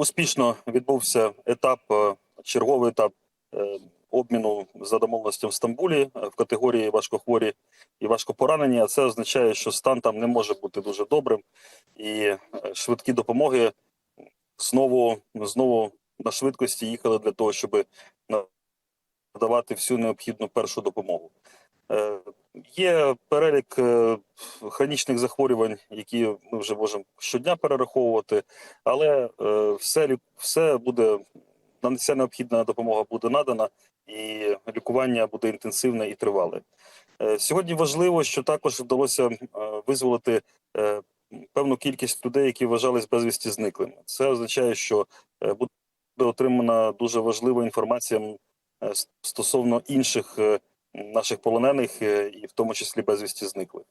Успішно відбувся етап, е, черговий етап е, обміну за домовленостям в Стамбулі е, в категорії важкохворі і важкопоранені. А це означає, що стан там не може бути дуже добрим, і швидкі допомоги знову знову на швидкості їхали для того, щоб надавати всю необхідну першу допомогу. Є перелік хронічних захворювань, які ми вже можемо щодня перераховувати, але е, все, все буде вся необхідна допомога буде надана, і лікування буде інтенсивне і тривале. Е, Сьогодні важливо, що також вдалося е, визволити певну кількість людей, які вважались безвісті зниклими. Це означає, що буде отримана дуже важлива інформація стосовно інших наших полонених, і в тому числі безвісті зниклих.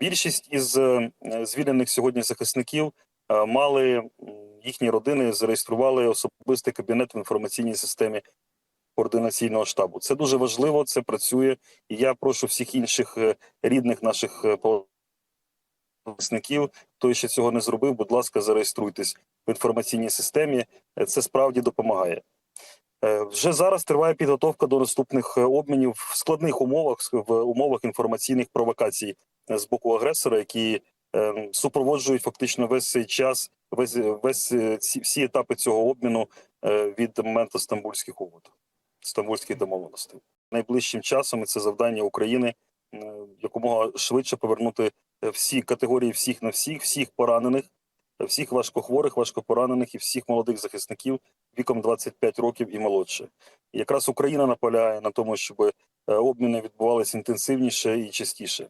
Більшість із е, звільнених сьогодні захисників е, мали їхні родини зареєстрували особистий кабінет в інформаційній системі координаційного штабу. Це дуже важливо, це працює. І я прошу всіх інших е, рідних наших захисників, хто ще цього не зробив, будь ласка, зареєструйтесь в інформаційній системі. Це справді допомагає. Вже зараз триває підготовка до наступних обмінів в складних умовах, в умовах інформаційних провокацій з боку агресора, які е, супроводжують фактично весь цей час, весь весь е, ці всі етапи цього обміну е, від моменту стамбульських угод, стамбульських домовленостей. Найближчим часом і це завдання України е, якомога швидше повернути е, всі категорії всіх на всіх, всіх поранених, е, всіх важкохворих, важкопоранених і всіх молодих захисників віком 25 років і молодше. Якраз Україна наполягає на тому, щоб е, обміни відбувалися інтенсивніше і частіше.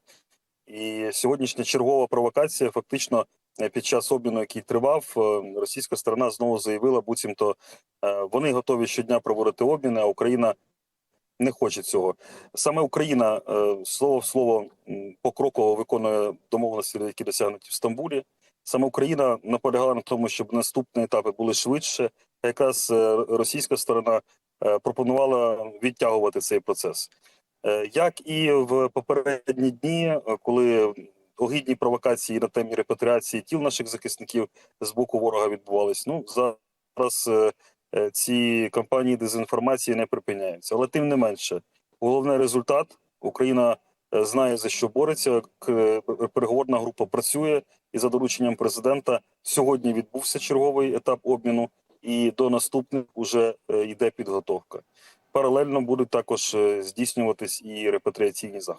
І сьогоднішня чергова провокація фактично е, під час обміну, який тривав, е, російська сторона знову заявила, буцімто е, вони готові щодня проводити обміни, а Україна не хоче цього. Саме Україна слово в слово покроково виконує домовленості, які досягнуті в Стамбулі. Саме Україна наполягала на тому, щоб наступні етапи були швидше. Якраз російська сторона пропонувала відтягувати цей процес. Е, Як і в попередні дні, е, коли огидні провокації на темі репатріації тіл наших захисників з боку ворога відбувались, ну зараз е, ці кампанії дезінформації не припиняються. Але тим не менше, головний результат Україна знає за що бореться. Переговорна група працює і за дорученням президента сьогодні відбувся черговий етап обміну, і до наступних вже йде підготовка. Паралельно будуть також е, здійснюватись і репатріаційні заходи.